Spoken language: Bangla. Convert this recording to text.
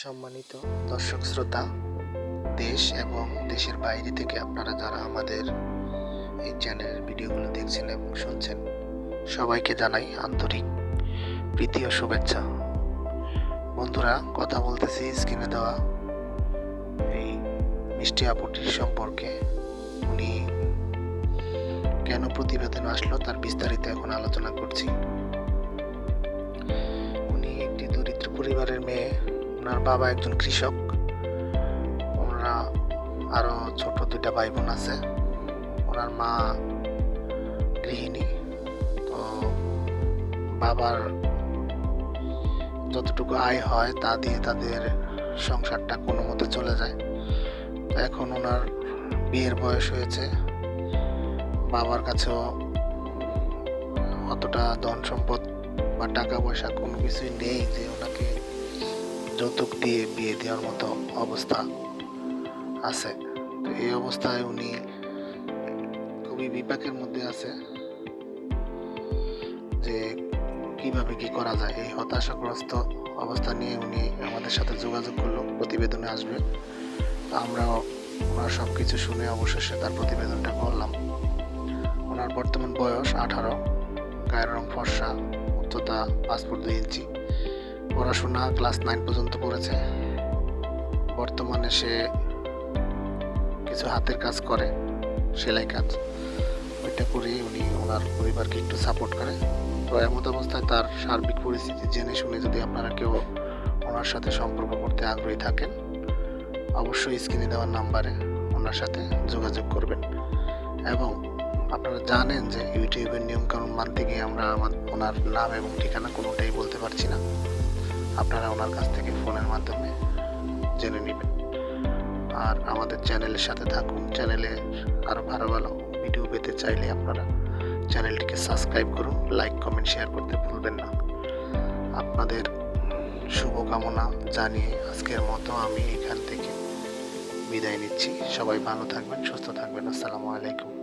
সম্মানিত দর্শক শ্রোতা, দেশ এবং দেশের বাইরে থেকে আপনারা যারা আমাদের এই চ্যানেলের ভিডিওগুলো দেখছেন এবং শুনছেন, সবাইকে জানাই আন্তরিক প্রীতি ও শুভেচ্ছা। বন্ধুরা, কথা বলতেছি স্ক্রিনে দেওয়া এই মিষ্টি আপুটির সম্পর্কে। উনি কেন প্রতিবেদন আসলো তার বিস্তারিত এখন আলোচনা করছি। উনি একটি দরিদ্র পরিবারের মেয়ে ওনার বাবা একজন কৃষক। ওনারা আরও ছোট দুইটা ভাই বোন আছে। ওনার মা গৃহিণী। তো বাবার যতটুকু আয় হয়, তা দিয়ে তাদের সংসারটা কোনো মতে চলে যায়। তো এখন ওনার বিয়ের বয়স হয়েছে। বাবার কাছেও অতটা ধন সম্পদ বা টাকা পয়সা কোনো কিছুই নেই যে ওনাকে যৌতুক দিয়ে বিয়ে দেওয়ার মতো অবস্থা আছে। তো এই অবস্থায় উনি খুবই বিপাকের মধ্যে আছে যে কীভাবে কি করা যায়। এই হতাশাগ্রস্ত অবস্থা নিয়ে উনি আমাদের সাথে যোগাযোগ করল, প্রতিবেদনে আসবে। আমরাও ওনার সব কিছু শুনে অবশেষে তার প্রতিবেদনটা করলাম। ওনার বর্তমান বয়স আঠারো, গায়ের রং ফর্সা, উচ্চতা পাসপোর্ট দুই ইঞ্চি। পড়াশোনা ক্লাস নাইন পর্যন্ত পড়েছে বর্তমানে সে কিছু হাতের কাজ করে, সেলাই কাজ। ওইটা করেই উনি ওনার পরিবারকে একটু সাপোর্ট করে। তো এমত অবস্থায় তার সার্বিক পরিস্থিতি জেনে শুনে যদি আপনারা কেউ ওনার সাথে সম্পর্ক করতে আগ্রহী থাকেন, অবশ্যই স্ক্রিনে দেওয়ার নাম্বারে ওনার সাথে যোগাযোগ করবেন। এবং আপনারা জানেন যে ইউটিউবের নিয়মকানুন মানতে গিয়ে আমরা আমার ওনার নাম এবং ঠিকানা কোনোটাই বলতে পারছি না। আপনারা ওনার কাছ থেকে ফোনের মাধ্যমে জেনে নেবেন। আর আমাদের চ্যানেলের সাথে থাকুন। চ্যানেলে আরও ভালো ভালো ভিডিও পেতে চাইলে আপনারা চ্যানেলটিকে সাবস্ক্রাইব করুন, লাইক, কমেন্ট, শেয়ার করতে ভুলবেন না। আপনাদের শুভকামনা জানিয়ে আজকের মতো আমি এখান থেকে বিদায় নিচ্ছি। সবাই ভালো থাকবেন, সুস্থ থাকবেন। আসসালামু আলাইকুম।